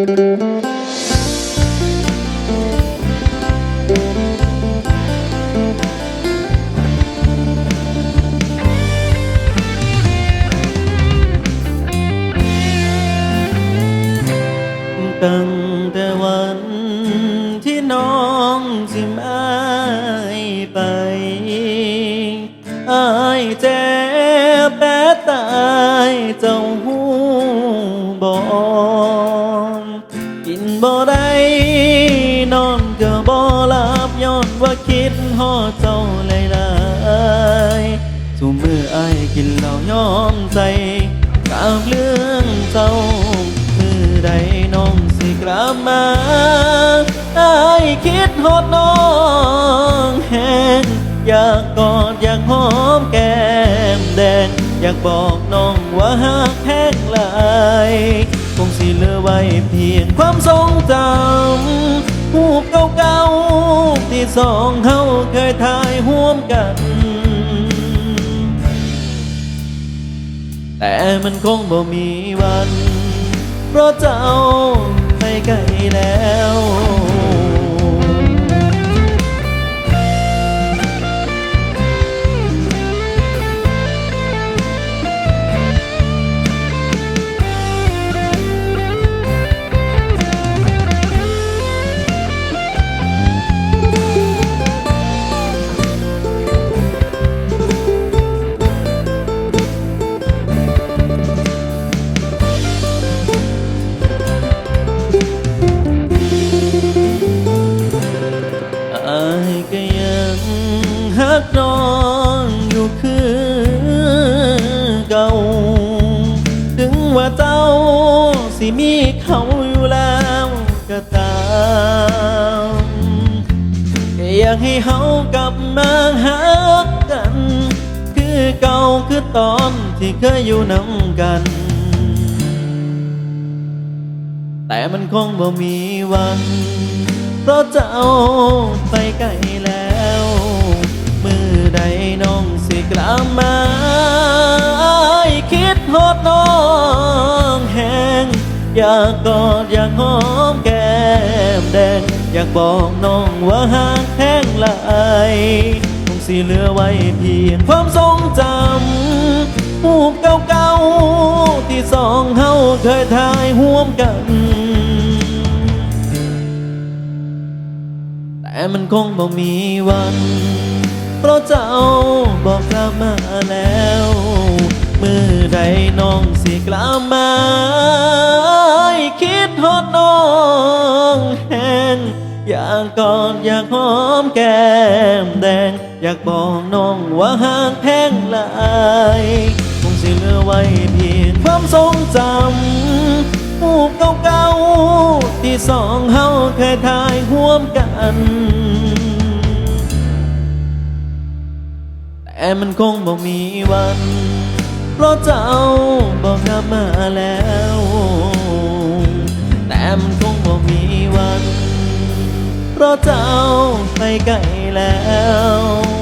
ตั้ง บ่ได้นอนก็บ่หลับย้อนว่าคิดฮอดเจ้าหลายๆทุมืออายกินเหล้ายอมใจกับเรื่องเจ้ามือใดน้องสิกลับมาอายคิดฮอดน้องแหงอยากกอดอยากหอมแก้มแดงอยากบอกน้องว่าหากแห้งหลาย งสิเหลือไว้เพียงความทรงจำหูปเก่าๆที่สองเฮาเคยทายห่วมกัน แต่มันคงบ่มีวัน เพราะเจ้าไปไกลแล้ว กน้องอยู่คือเก่า ถึงว่าเจ้าสิมีเขาอยู่แล้วก็ตามอยากให้เขากลับมาหากัน คือเก่าคือตอนที่เคยอยู่นำกัน แต่มันคงบ่มีวัน เพราะเจ้าไป อดน้องแหงอยากกอดอยากหอมแก้มแดง อยากบอกน้องว่าหากแห้งหลายคงสิเหลือไว้เพียงความทรงจำหูปเก่าๆ ที่สองเฮาเคยถ่ายห่วมกัน แต่มันคงบ่มีวัน เพราะเจ้าบอกกลับมาแล้ว องสิกลับมาคิดฮอดน้องแหงอยากกอดอยากหอมแก้มแดง อยากบอกน้องว่าห่ากแพงหลายคงสิเหลือไว้เพียงความทรงจำรูปเก่าๆที่สองเฮาเคยถ่ายห่วมกันแต่มันคงบ่มีวัน เพราะเจ้าบอกกลับมาแล้ว แต่มันคงบอกมีวัน เพราะเจ้าไปไกลแล้ว